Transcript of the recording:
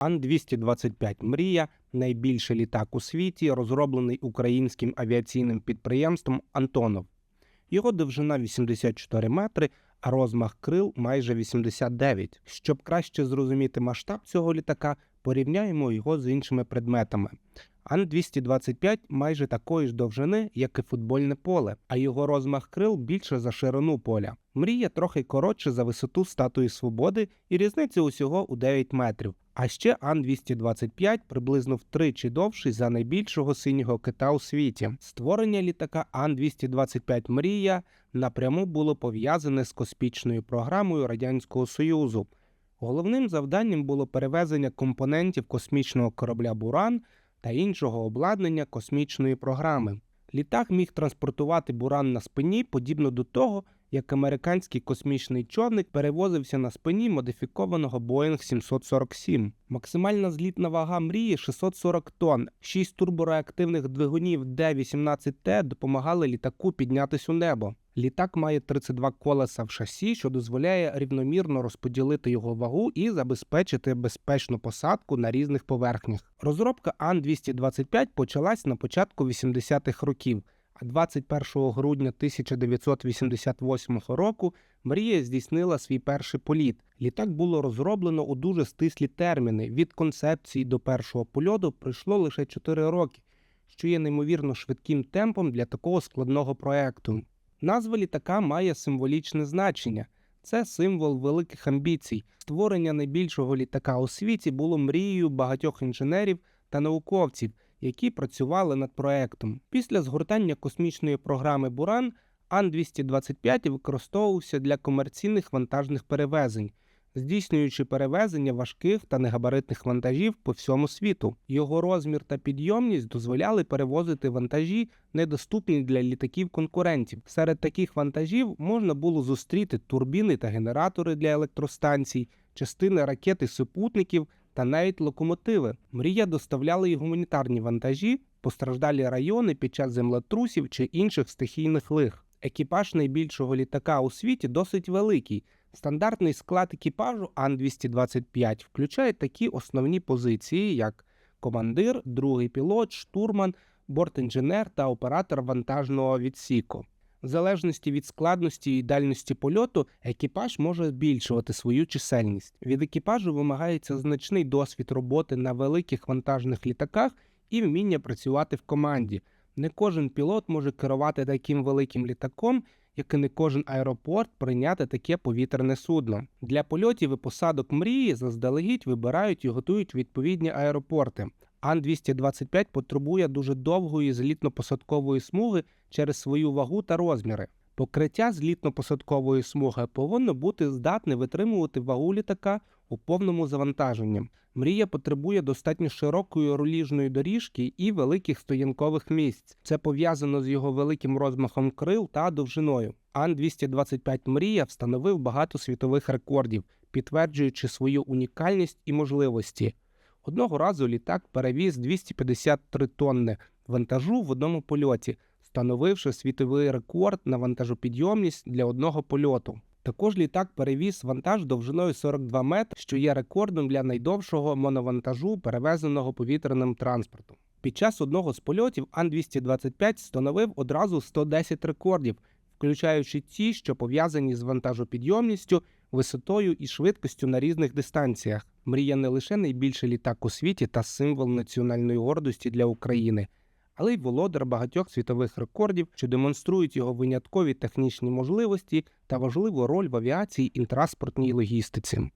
Ан-225 Мрія найбільший літак у світі, розроблений українським авіаційним підприємством Антонов. Його довжина 84 метри, а розмах крил майже 89. Щоб краще зрозуміти масштаб цього літака, порівняємо його з іншими предметами. Ан-225 майже такої ж довжини, як і футбольне поле, а його розмах крил більше за ширину поля. Мрія трохи коротше за висоту статуї свободи і різниця усього у 9 метрів. А ще Ан-225 приблизно втричі довший за найбільшого синього кита у світі. Створення літака Ан-225 Мрія напряму було пов'язане з космічною програмою Радянського Союзу. Головним завданням було перевезення компонентів космічного корабля Буран та іншого обладнання космічної програми. Літак міг транспортувати буран на спині, подібно до того, як американський космічний човник перевозився на спині модифікованого Boeing 747. Максимальна злітна вага мрії 640 тонн. Шість турбореактивних двигунів Д-18Т допомагали літаку піднятись у небо. Літак має 32 колеса в шасі, що дозволяє рівномірно розподілити його вагу і забезпечити безпечну посадку на різних поверхнях. Розробка Ан-225 почалась на початку 80-х років, а 21 грудня 1988 року Мрія здійснила свій перший політ. Літак було розроблено у дуже стислі терміни. Від концепції до першого польоту пройшло лише 4 роки, що є неймовірно швидким темпом для такого складного проекту. Назва літака має символічне значення. Це символ великих амбіцій. Створення найбільшого літака у світі було мрією багатьох інженерів та науковців, які працювали над проектом. Після згортання космічної програми Буран Ан-225 використовувався для комерційних вантажних перевезень, здійснюючи перевезення важких та негабаритних вантажів по всьому світу. Його розмір та підйомність дозволяли перевозити вантажі, недоступні для літаків конкурентів. Серед таких вантажів можна було зустріти турбіни та генератори для електростанцій, частини ракет і супутників та навіть локомотиви. Мрія доставляла й гуманітарні вантажі, постраждалі райони під час землетрусів чи інших стихійних лих. Екіпаж найбільшого літака у світі досить великий. Стандартний склад екіпажу Ан-225 включає такі основні позиції, як командир, другий пілот, штурман, бортінженер та оператор вантажного відсіку. В залежності від складності і дальності польоту, екіпаж може збільшувати свою чисельність. Від екіпажу вимагається значний досвід роботи на великих вантажних літаках і вміння працювати в команді. Не кожен пілот може керувати таким великим літаком, як і не кожен аеропорт прийняти таке повітряне судно. Для польотів і посадок мрії заздалегідь вибирають і готують відповідні аеропорти. Ан-225 потребує дуже довгої злітно-посадкової смуги через свою вагу та розміри. Покриття злітно-посадкової смуги повинно бути здатне витримувати вагу літака у повному завантаженні. Мрія потребує достатньо широкої руліжної доріжки і великих стоянкових місць. Це пов'язано з його великим розмахом крил та довжиною. Ан-225 Мрія встановив багато світових рекордів, підтверджуючи свою унікальність і можливості. Одного разу літак перевіз 253 тонни вантажу в одному польоті, встановивши світовий рекорд на вантажопідйомність для одного польоту. Також літак перевіз вантаж довжиною 42 метри, що є рекордом для найдовшого моновантажу, перевезеного повітряним транспортом. Під час одного з польотів Ан-225 встановив одразу 110 рекордів, включаючи ті, що пов'язані з вантажопідйомністю, висотою і швидкістю на різних дистанціях. Мрія не лише найбільший літак у світі та символ національної гордості для України, але й володар багатьох світових рекордів, що демонструють його виняткові технічні можливості та важливу роль в авіації і транспортній логістиці.